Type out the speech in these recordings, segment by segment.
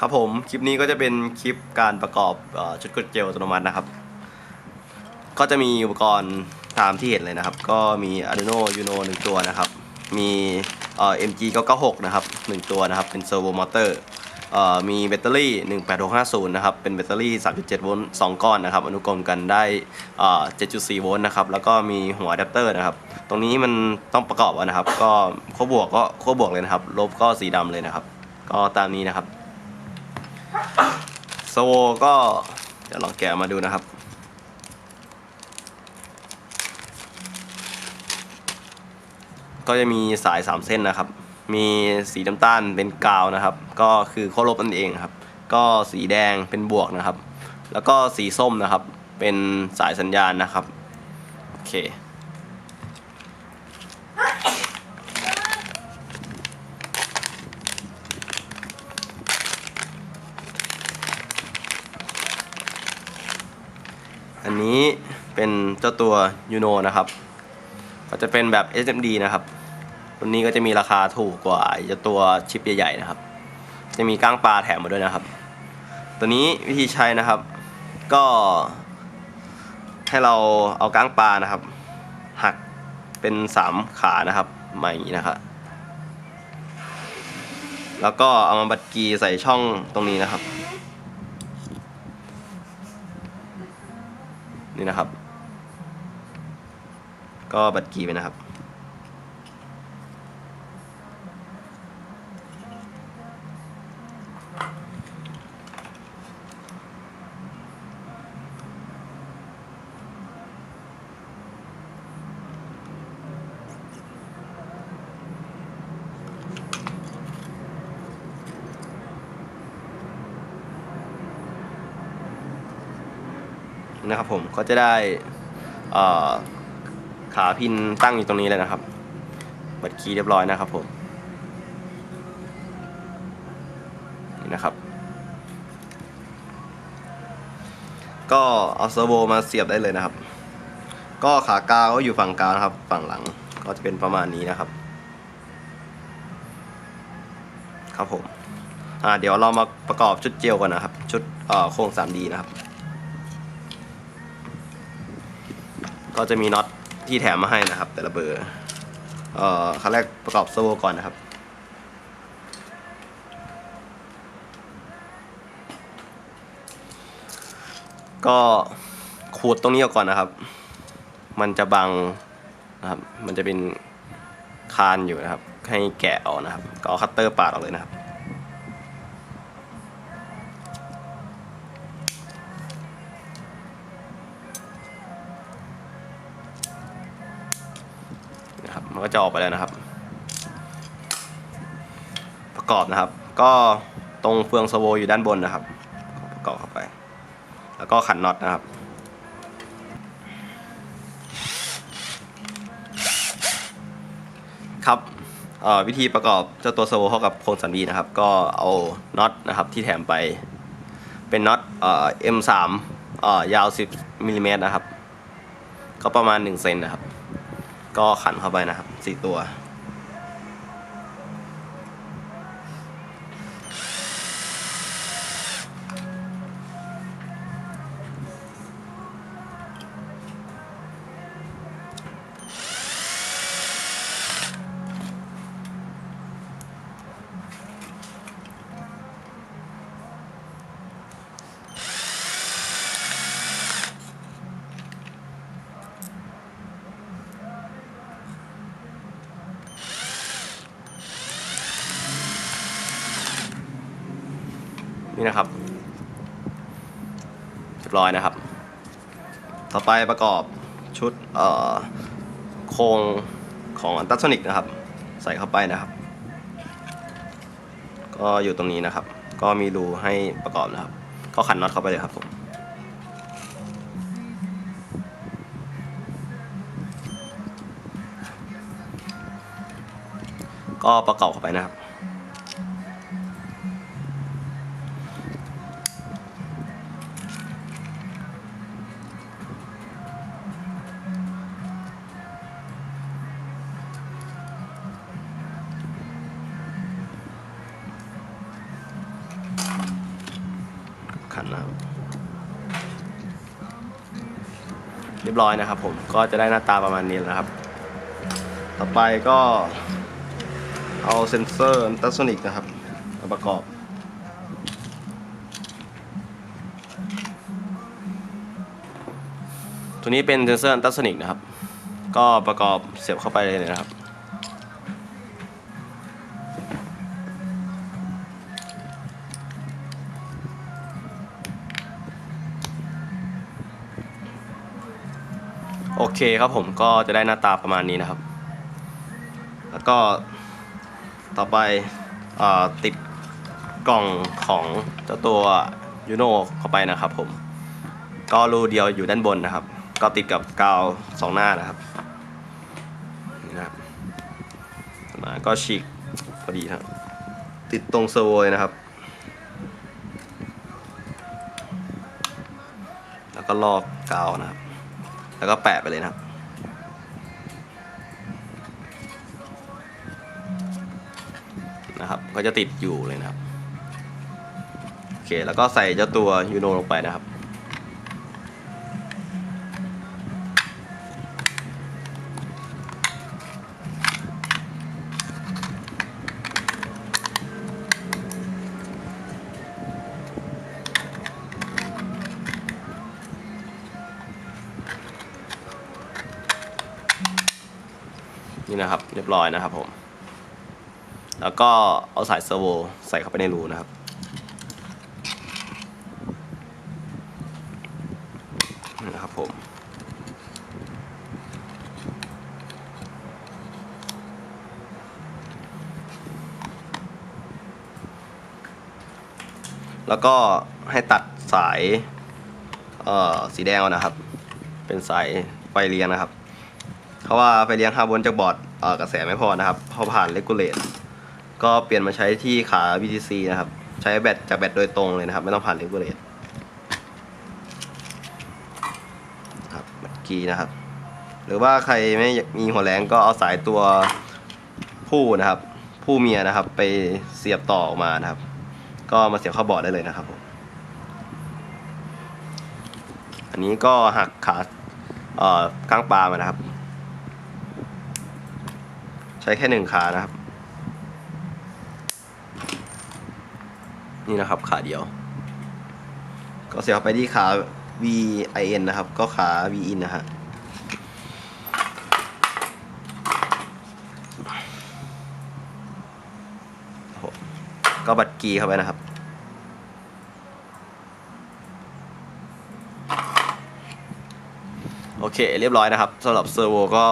ครับผมคลิปนี้ก็จะเป็นคลิปการประกอบชุดกดเจลอัตโนมัตินะครับ ก็จะมีอุปกรณ์ตามที่เห็นเลยนะครับ ก็มี Arduino Uno หนึ่งตัวนะครับ มีเอ่อ MG 996นะครับหนึ่งตัวนะครับ เป็นเซอร์โวมอเตอร์เอ่อมีแบตเตอรี่ 18650 นะครับ เป็นแบตเตอรี่ 3.7 โวลต์2ก้อนนะครับ อนุกรมกันได้เอ่อ7.4 โวลต์นะครับ แล้วก็มีหัวอะแดปเตอร์นะครับ ตรงนี้มันต้องประกอบนะครับ ก็ขั้วบวกก็ขั้วบวกเลยนะครับ ลบก็สีดำเลยนะครับ ก็ตามนี้นะครับ สโวก็เดี๋ยวลองแกะมาดูนะครับ ก็จะมีสาย 3 เส้นนะครับ มีสีน้ำตาลเป็นกาวนะครับ ก็คือโคลบนั่นเองครับ ก็สีแดงเป็นบวกนะครับ แล้วก็สีส้มนะครับ เป็นสายสัญญาณนะครับ โอเค อันนี้ เป็นเจ้าตัวยูโนนะครับ ก็จะเป็นแบบ SMD นะครับตัวนี้ก็จะมีราคาถูกกว่าเจ้าตัวชิปใหญ่ๆนะครับ จะมีก้างปลาแถมมาด้วยนะครับ ตัวนี้วิธีใช้นะครับ ก็ให้เราเอาก้างปลานะครับ หักเป็นสามขานะครับมาอย่างนี้นะครับแล้วก็เอามาบัดกีใส่ช่องตรงนี้นะครับ นี่นะครับ ก็บัดกีไปนะครับ นะครับผมก็จะได้อ่อ ขาพินตั้งอยู่ตรงนี้เลยนะครับบัดคีย์เรียบร้อยนะครับผมนี่นะครับ ก็เอาเซอร์โวมาเสียบได้เลยนะครับ ก็ขากาวก็อยู่ฝั่งกาวนะครับ ฝั่งหลังก็จะเป็นประมาณนี้นะครับ ครับผมอ่าเดี๋ยวเรามาประกอบชุดเจลก่อนนะครับ ชุดเอ่อโครง 3D นะครับ ก็จะมีน็อต ที่แถมมาให้นะครับ แต่ละเบอร์เอ่อขั้นแรกประกอบเซอร์โวก่อนนะครับ ก็ขูดตรงนี้ออกก่อนนะครับ มันจะบังนะครับ มันจะเป็นคานอยู่นะครับ ให้แกะออกนะครับ ก็เอคัตเตอร์ปาดออกเลยนะครับ มันก็จะออกไปแล้วนะครับ ประกอบนะครับ ก็ตรงเฟืองสโวอยู่ด้านบนนะครับ ประกอบเข้าไป แล้วก็ขันน็อตนะครับครับอ่อวิธีประกอบเจ้าตัวสโวเข้ากับโครงสันดีนะครับ ก็เอาน็อตนะครับที่แถมไป เป็นน็อตเอ่อ M3 เอ่อยาว 10มิลลิเมตรนะครับ ก็ประมาณ 1 เซนนะครับ ก็ขันเข้าไปนะครับสี่ตัว นะครับเรียบร้อยนะครับ ต่อไปประกอบชุดโครงของอันตัสโซนิกนะครับ ใส่เข้าไปนะครับ ก็อยู่ตรงนี้นะครับ ก็มีรูให้ประกอบนะครับ ก็ขันน็อตเข้าไปเลยครับผมก็ประกอบเข้าไปนะครับ รียบร้อยนะครับ ผมก็จะได้หน้าตาประมาณนี้แล้วนะครับ ต่อไปก็เอาเซนเซอร์ตัสโซนิกนะครับมาประกอบตัวนี้เป็นเซนเซอร์ตัสโซนิกนะครับ ก็ประกอบเสียบเข้าไปเลยนะครับ เคครับผมก็จะได้หน้าตาประมาณนี้นะครับ แล้วก็ต่อไปเอ่อติดกล่องของเจ้าตัวยูโนเข้าไปนะครับผม ก็รูเดียวอยู่ด้านบนนะครับ ก็ติดกับกาวสองหน้านะครับนี่นะครับมาก็ฉีกพอดีครับ ติดตรงเซอร์โวยนะครับ แล้วก็ลอกกาวนะครับ แล้วก็แปะไปเลยนะครับ นะครับ ก็จะติดอยู่เลยนะครับ โอเค แล้วก็ใส่เจ้าตัวยูโนลงไปนะครับ นี่นะครับ เรียบร้อยนะครับผม แล้วก็เอาสายเซอร์โวใส่เข้าไปในรูนะครับนี่นะครับผมแล้วก็ให้ตัดสายสีแดงเอานะครับ เป็นสายไฟเลี้ยงนะครับ เพราะว่าไฟเลี้ยง5โวลต์จากบอร์ดกระแสไม่พอนะครับพอผ่านเลกูเลตก็เปลี่ยนมาใช้ที่ขา VTC นะครับ ใช้แบตจากแบตโดยตรงเลยนะครับ ไม่ต้องผ่านเลกูเลตครับแบตกีนะครับ หรือว่าใครไม่มีหัวแรงก็เอาสายตัวผู้นะครับ ผู้เมียนะครับ ไปเสียบต่อออกมานะครับ ก็มาเสียบเข้าบอร์ดได้เลยนะครับผมอันนี้ก็หักขาเอ่อก้างปลามานะครับ ใช้แค่หนึ่งขานะครับ นี่นะครับขาเดียว ก็เสียบไปที่ขา VIN นะครับ ก็ขา VIN นะฮะก็บัตรกีเข้าไปนะครับ โอเค เรียบร้อยนะครับสำหรับเซอร์โวก็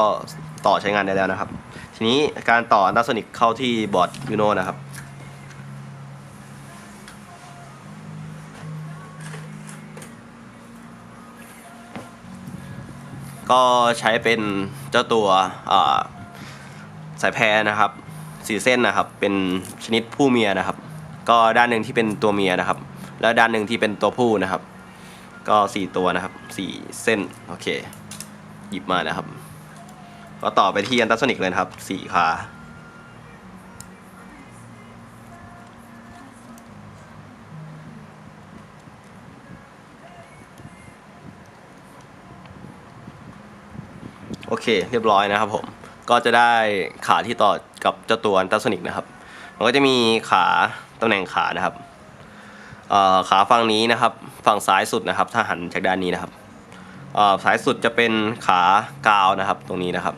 ต่อใช้งานได้แล้วนะครับ ทีนี้การต่อนดับโซนิกเข้าที่บอร์ดยูโนนะครับ ก็ใช้เป็นเจ้าตัวสายแพรนะครับสีเส้นนะครับ เป็นชนิดผู้เมียนะครับ ก็ด้านหนึ่งที่เป็นตัวเมียนะครับ แล้วด้านหนึ่งที่เป็นตัวผู้นะครับ ก็สี่ตัวนะครับสี่เส้น โอเค หยิบมานะครับ ก็ต่อไปที่อันตราโซนิกเลยครับสี่ขาโอเค เรียบร้อยนะครับผม ก็จะได้ขาที่ต่อกับเจ้าตัวอันตราโซนิกนะครับ มันก็จะมีขาตำแหน่งขานะครับขาฝั่งนี้นะครับ ฝั่งซ้ายสุดนะครับ ถ้าหันจากด้านนี้นะครับเอ่อสายสุดจะเป็นขากาวนะครับ ตรงนี้นะครับ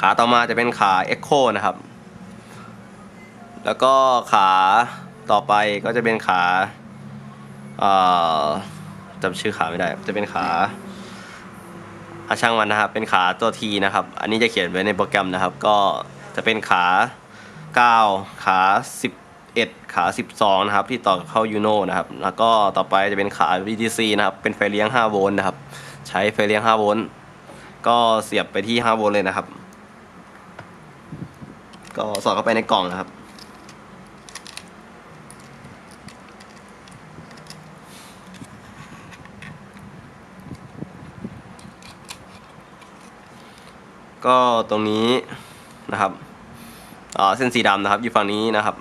ขาต่อมาจะเป็นขา Echo นะครับ แล้วก็ขาต่อไปก็จะเป็นขาเอ่อจำชื่อขาไม่ได้ จะเป็นขาอาช่างมันนะครับ เป็นขาตัว T นะครับ อันนี้จะเขียนไว้ในโปรแกรมนะครับ ก็จะเป็นขา 9 ขา 11 ขา 12 นะครับ ที่ต่อเข้ายูโนนะครับ แล้วก็ต่อไปจะเป็นขา VTC นะครับ เป็นไฟเลี้ยง 5 โวลต์นะครับ ใช้ไฟเลี้ยง 5 โวลต์ ก็เสียบไปที่ 5 โวลต์เลยนะครับ ก็สอดเข้าไปในกล่องนะครับ ก็ตรงนี้นะครับเส้นสีดำนะครับอยู่ฝั่งนี้นะครับ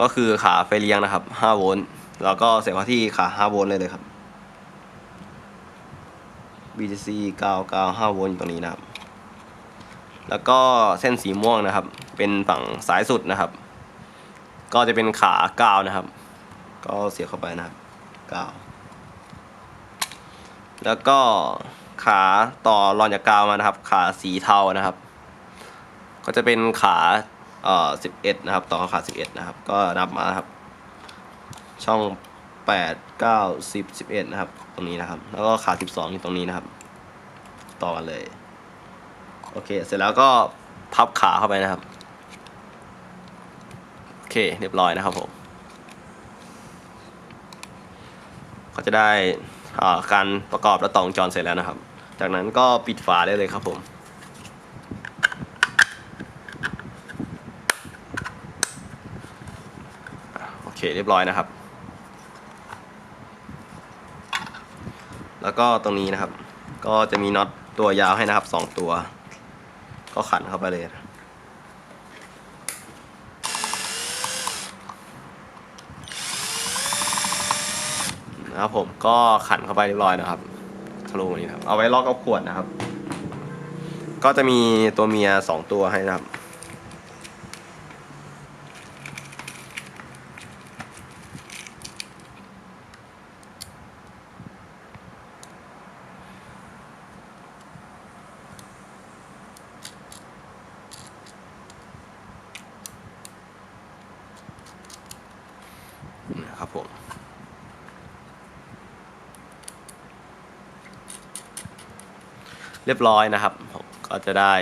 ก็คือขาไฟเลี้ยงนะครับ 5 โวลต์แล้วก็เสียบเข้าที่ขา 5 โวลต์เลยเลยครับ BTC 995 โวลต์อยู่ตรงนี้นะครับ แล้วก็เส้นสีม่วงนะครับ เป็นฝั่งสายสุดนะครับ ก็จะเป็นขากาวนะครับ ก็เสียบเข้าไปนะครับกาว แล้วก็ขาต่อรอนจากกาวมานะครับ ขาสีเทานะครับ ก็จะเป็นขาเอ่อ11นะครับ ต่อขา11นะครับ ก็นับมาครับ ช่อง8 9 10 11นะครับ ตรงนี้นะครับ แล้วก็ขา12อยู่ตรงนี้นะครับ ต่อกันเลย โอเค เสร็จแล้วก็พับขาเข้าไปนะครับ โอเค เรียบร้อยนะครับผม ก็จะได้การประกอบและต่อวงจรเสร็จแล้วนะครับ จากนั้นก็ปิดฝาได้เลยครับผมโอเคเรียบร้อยนะครับ แล้วก็ตรงนี้นะครับ ก็จะมีน็อตตัวยาวให้นะครับสองตัว ก็ขันเข้าไปเลยนะนะครับผมก็ขันเข้าไปเรียบร้อยนะครับทะลุนี้ครับ เอาไว้ล็อกเอาขวดนะครับ ก็จะมีตัวเมียสองตัวให้นะครับนะครับผม เรียบร้อยนะครับผมก็จะได้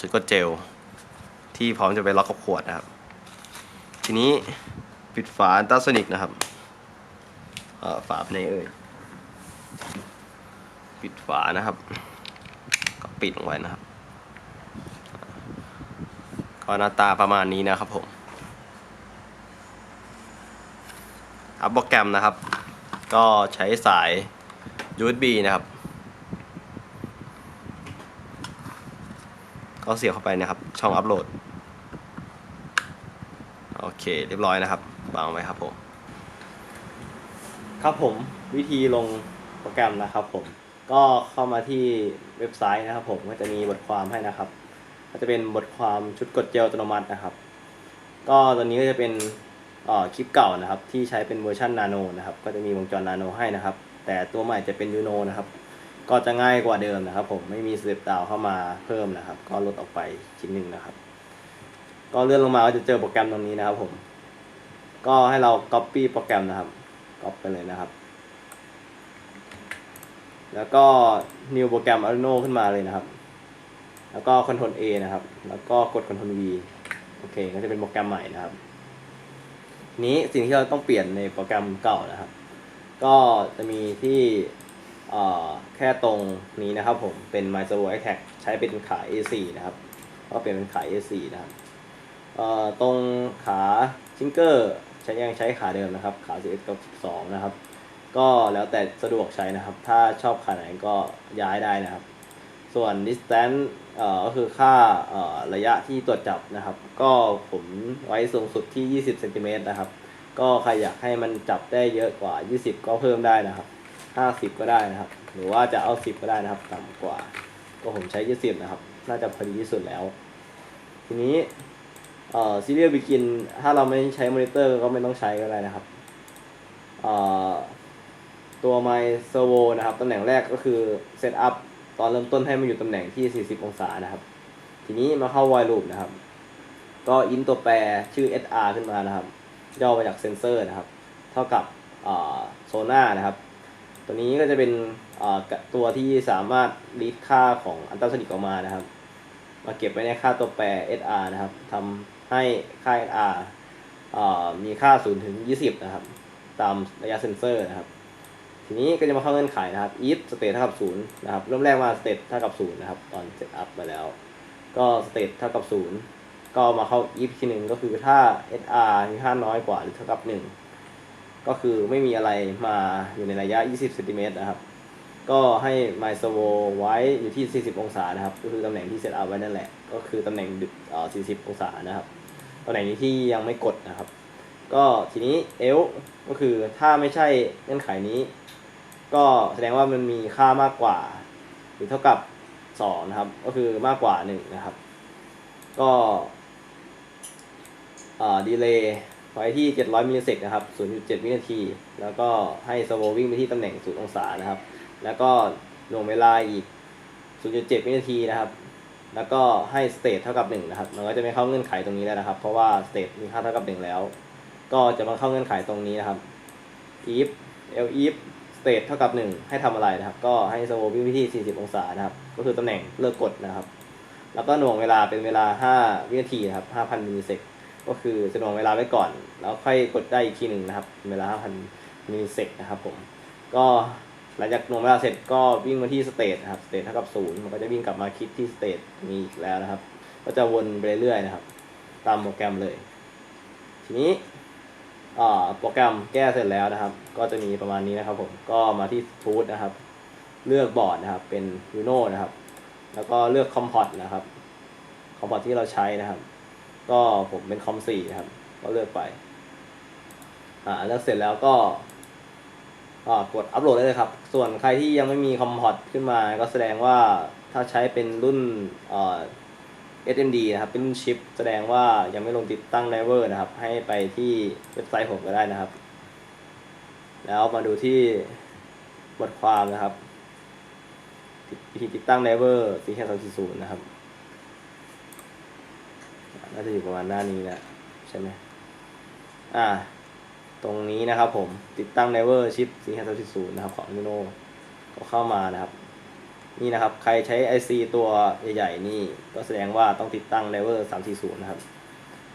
ชุดกดเจล ที่พร้อมจะไปล็อกกับขวดนะครับ ทีนี้ปิดฝาอันตราโซนิกนะครับฝาภายในเอ่ยปิดฝานะครับ ก็ปิดลงไว้นะครับ ก็หน้าตาประมาณนี้นะครับผมอัพโปรแกรมนะครับ ก็ใช้สาย USB นะครับ ก็เสียบเข้าไปนะครับช่องอัพโหลดโอเคเรียบร้อยนะครับวางไว้ครับผม ครับผมวิธีลงโปรแกรมนะครับผมก็เข้ามาที่เว็บไซต์นะครับ ผมก็จะมีบทความให้นะครับ ก็จะเป็นบทความชุดกดเจลอัตโนมัตินะครับ ก็ตัวนี้ก็จะเป็นออคลิปเก่านะครับ ที่ใช้เป็นเวอร์ชันนาโนนะครับ ก็จะมีวงจรนาโนให้นะครับ แต่ตัวใหม่จะเป็นยูโนนะครับ ก็จะง่ายกว่าเดิมนะครับ ผมไม่มีสเต็ปดาวเข้ามาเพิ่มนะครับ ก็ลดออกไปชิ้นหนึ่งนะครับ ก็เลื่อนลงมาก็จะเจอโปรแกรมตรงนี้นะครับ ผม ก็ให้เรา copy โปรแกรมนะครับ copy ไปเลยนะครับ แล้วก็ new โปรแกรม Arduino ขึ้นมาเลยนะครับ แล้วก็ Ctrl A นะครับ แล้วก็กด Ctrl V โอเค ก็จะเป็นโปรแกรมใหม่นะครับ นี้สิ่งที่เราต้องเปลี่ยนในโปรแกรมเก่านะครับ ก็จะมีที่ แค่ตรงนี้นะครับผมเป็น My Servo Attack ใช้เป็นขา A4 นะครับ ก็เปลี่ยนเป็นขา A4 นะครับตรงขาชิงเกอร์ใช้ยังใช้ขาเดิมนะครับ ขา 11 กับ 12 นะครับ ก็แล้วแต่สะดวกใช้นะครับ ถ้าชอบขาไหนก็ย้ายได้นะครับ ส่วน distance ก็คือค่าระยะที่ตรวจจับนะครับ ก็ผมไว้สูงสุดที่ 20 เซนติเมตรนะครับ ก็ใครอยากให้มันจับได้เยอะกว่า 20 ก็เพิ่มได้นะครับ 50ก็ได้นะครับ หรือว่าจะเอา10ก็ได้นะครับ ต่ำกว่า ก็ผมใช้20นะครับ น่าจะพอดีที่สุดแล้ว ทีนี้เอ่อ serial begin ถ้าเราไม่ใช้มอนิเตอร์ก็ไม่ต้องใช้ก็ได้นะครับเอ่อตัว My Servo นะครับตำแหน่งแรกก็คือ Set up ตอนเริ่มต้นให้มันอยู่ตำแหน่งที่ 40 องศานะครับ ทีนี้มาเข้า while loop นะครับ ก็ in ตัวแปรชื่อ SR ขึ้นมานะครับ ย่อมาจากเซนเซอร์นะครับ เท่ากับโซน่านะครับ ตัวนี้ก็จะเป็นตัวที่สามารถรีดค่าของอันตราโซนิกออกมานะครับ มาเก็บไว้ในค่าตัวแปร SR นะครับทำให้ค่า SR มีค่า0ถึง20 นะครับ ตามระยะเซนเซอร์นะครับ ทีนี้ก็จะมาเข้าเงื่อนไขนะครับ if state เท่ากับ0นะครับ เริ่มแรกมา state เท่ากับ0นะครับ ตอน set up ไปแล้ว ก็ state เท่ากับ0ก็มาเข้า if ที่หนึ่งก็คือถ้า SR มีค่าน้อยกว่าหรือเท่ากับ 1 ก็คือไม่มีอะไรมาอยู่ในระยะ 20เซนติเมตรนะครับ ก็ให้ my servo ไว้อยู่ที่ 40 องศานะครับ ก็คือตำแหน่งที่ set up ไว้นั่นแหละ ก็คือตำแหน่งอ่อ40 องศานะครับตำแหน่งนี้ที่ยังไม่กดนะครับ ก็ทีนี้ else ก็คือถ้าไม่ใช่เงื่อนไขนี้ ก็แสดงว่ามันมีค่ามากกว่า หรือเท่ากับ2นะครับ ก็คือมากกว่า1นะครับ ก็ดีเลย์ ไว้ที่ 700มิลลิเซกนะครับ 0.7 วินาที แล้วก็ให้สโววิ่งไปที่ตำแหน่ง 0 องศานะครับ แล้วก็หน่วงเวลาอีก 0.7 วินาทีนะครับ แล้วก็ให้สเตทเท่ากับ 1 นะครับ มันก็จะไม่เข้าเงื่อนไขตรงนี้แล้วนะครับ เพราะว่าสเตทมีค่าเท่ากับ 1 แล้ว ก็จะมาเข้าเงื่อนไขตรงนี้นะครับ if l if state เท่ากับ 1 ให้ทำอะไรนะครับ ก็ให้สโววิ่งไปที่ 40 องศานะครับ ก็คือตำแหน่งเลิกกดนะครับ แล้วก็หน่วงเวลาเป็นเวลา 5 วินาทีนะครับ 5,000มิลลิเซก ก็คือจะหน่วงเวลาไว้ก่อน แล้วค่อยกดได้อีกทีหนึ่งนะครับ เวลา5,000มิลลิเซกนะครับผมก็หลังจากหน่วงเวลาเสร็จก็วิ่งมาที่สเตทนะครับสเตทเท่ากับ0มันก็จะวิ่งกลับมาคิดที่สเตทนี้อีกแล้วนะครับ ก็จะวนไปเรื่อยๆนะครับ ตามโปรแกรมเลย ทีนี้โปรแกรมแก้เสร็จแล้วนะครับ ก็จะมีประมาณนี้นะครับผมก็มาที่ Tool นะครับ เลือกบอร์ดนะครับเป็น Uno นะครับ แล้วก็เลือก Comport นะครับ Comport ที่เราใช้นะครับ ก็ผมเป็น Com 4นะครับ ก็เลือกไป อ่าเลือกเสร็จแล้วก็อ่ากดอัปโหลดได้เลยครับ ส่วนใครที่ยังไม่มี Comport ขึ้นมา ก็แสดงว่าถ้าใช้เป็นรุ่นเอ่า SMD นะครับ เป็นรุ่นชิป แสดงว่ายังไม่ลงติดตั้งไดเวอร์นะครับ ให้ไปที่เว็บไซต์ผมก็ได้นะครับ แล้วมาดูที่บทความนะครับวิธีติดตั้งไดเวอร์ซีแค่สองศูนย์นะครับ น่าจะอยู่ประมาณหน้านี้นะใช่ไหมอ่า ตรงนี้นะครับผมติดตั้งไดเวอร์ชิปซีแค่สองศูนะครับของ Uno ก็เข้ามานะครับ นี่นะครับ ใครใช้ IC ตัวใหญ่ๆนี่ ก็แสดงว่าต้องติดตั้ง Lever 340 นะครับ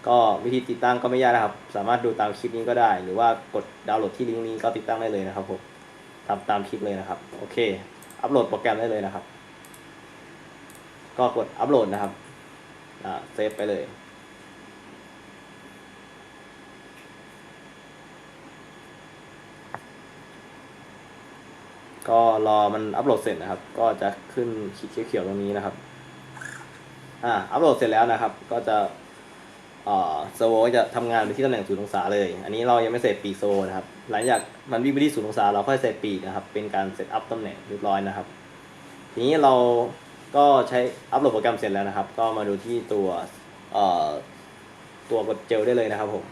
ก็วิธีติดตั้งก็ไม่ยากนะครับ สามารถดูตามคลิปนี้ก็ได้ หรือว่ากดดาวน์โหลดที่ลิงก์นี้ก็ติดตั้งได้เลยนะครับผมตามตามคลิปเลยนะครับ โอเค อัปโหลดโปรแกรมได้เลยนะครับ ก็กดอัปโหลดนะครับอ่าเซฟไปเลย ก็รอมันอัปโหลดเสร็จนะครับ ก็จะขึ้นขีดเขียวๆตรงนี้นะครับ อ่า อัปโหลดเสร็จแล้วนะครับ ก็จะเอ่อเซอร์โวจะทำงานไปที่ตำแหน่งศูนย์องศาเลย อันนี้เรายังไม่เสร็จปีกโซโวนะครับ หลังจากมันวิ่งไปที่ศูนย์องศาเราค่อยเสร็จปีกนะครับ เป็นการเซตอัพตำแหน่งเรียบร้อยนะครับ ทีนี้เราก็ใช้อัปโหลดโปรแกรมเสร็จแล้วนะครับ ก็มาดูที่ตัวเอ่อตัวกดเจลได้เลยนะครับผม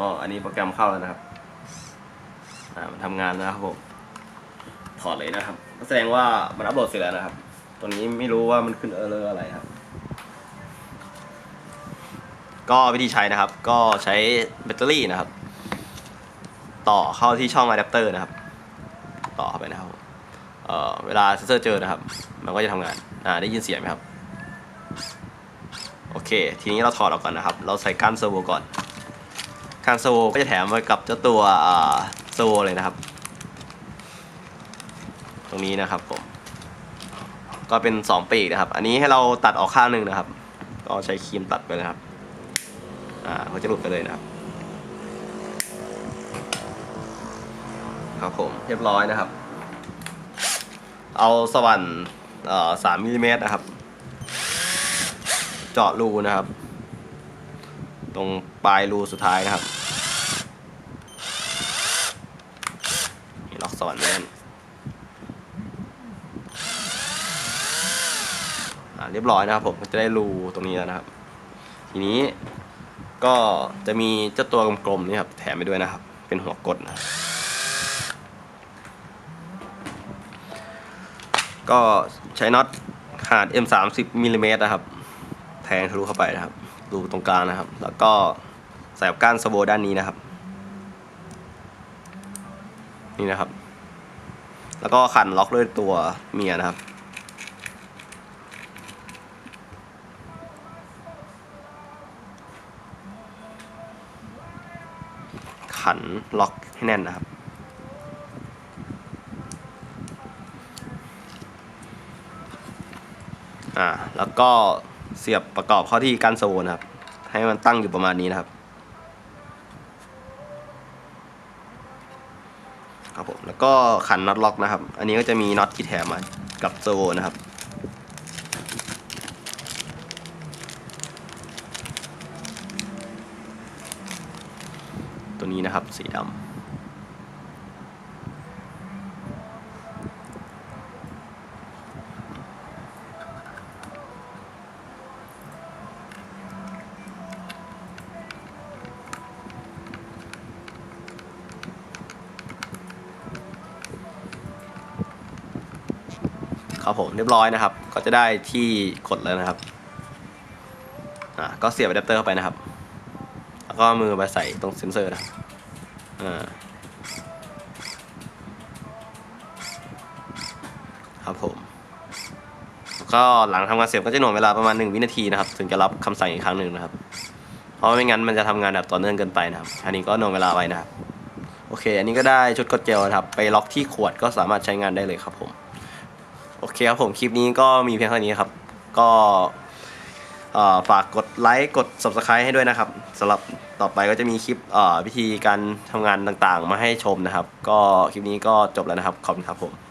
อ๋อ อันนี้โปรแกรมเข้าแล้วนะครับ อ่า มันทำงานแล้วนะครับผม ถอดเลยนะครับ แสดงว่ามันอัปโหลดเสร็จแล้วนะครับ ตัวนี้ไม่รู้ว่ามันขึ้นเออร์เลอร์อะไรครับ ก็วิธีใช้นะครับ ก็ใช้แบตเตอรี่นะครับ ต่อเข้าที่ช่องอะแดปเตอร์นะครับ ต่อเข้าไปนะครับ เอ่อ เวลาเซนเซอร์เจอนะครับ มันก็จะทำงาน อ่า ได้ยินเสียงไหมครับ โอเค ทีนี้เราถอดออกก่อนนะครับ เราใส่ก้านเซอร์โวก่อน การโซก็จะแถมไว้กับเจ้าตัวโซเลยนะครับ ตรงนี้นะครับผม ก็เป็น 2 ปีกนะครับ อันนี้ให้เราตัดออกข้างหนึ่งนะครับ ก็ใช้ครีมตัดไปเลยครับ อ่าก็จะหลุดไปเลยนะครับ ครับผมเรียบร้อยนะครับ เอาสว่านเอ่อสามมิลลิเมตรนะครับ เจาะรูนะครับ ตรงปลายรูสุดท้ายนะครับนี่ล็อกสว่านแน่นอ่าเรียบร้อยนะครับผมจะได้รูตรงนี้แล้วนะครับ ทีนี้ก็จะมีเจ้าตัวกลมๆนี่ครับแถมไปด้วยนะครับ เป็นหัวกดนะก็ใช้น็อตขนาด M 3 0มิลลิเมตรนะครับ แทงทะลุเข้าไปนะครับ รูตรงกลางนะครับ แล้วก็ใส่ก้านสโบด้านนี้นะครับ นี่นะครับ แล้วก็ขันล็อกด้วยตัวเมียนะครับ ขันล็อกให้แน่นนะครับ อ่า แล้วก็เสียบประกอบเข้าที่กานโซนนะครับ ให้มันตั้งอยู่ประมาณนี้นะครับ ครับผม แล้วก็ขันน็อตล็อกนะครับ อันนี้ก็จะมีน็อตที่แถมมากับโซนะครับ นะครับ สีดำครับผมเรียบร้อยนะครับ ก็จะได้ที่กดแล้วนะครับอ่าก็เสียบอะแดปเตอร์เข้าไปนะครับ แล้วก็มือไปใส่ตรงเซนเซอร์นะครับ อ่าครับผมแล้วก็หลังทำงานเสร็จก็จะหน่วงเวลาประมาณ 1 วินาทีนะครับ ถึงจะรับคำสั่งอีกครั้งหนึ่งนะครับ เพราะไม่งั้นมันจะทำงานแบบต่อเนื่องเกินไปนะครับ อันนี้ก็หน่วงเวลาไว้นะครับ โอเค อันนี้ก็ได้ชุดกดเจลนะครับ ไปล็อกที่ขวดก็สามารถใช้งานได้เลยครับผม โอเคครับผมคลิปนี้ก็มีเพียงเท่านี้ครับ ก็ฝากกดไลค์กด subscribe ให้ด้วยนะครับสำหรับ ต่อไปก็จะมีคลิปวิธีการทำงานต่างๆ มาให้ชมนะครับ ก็คลิปนี้ก็จบแล้วนะครับ ขอบคุณครับผม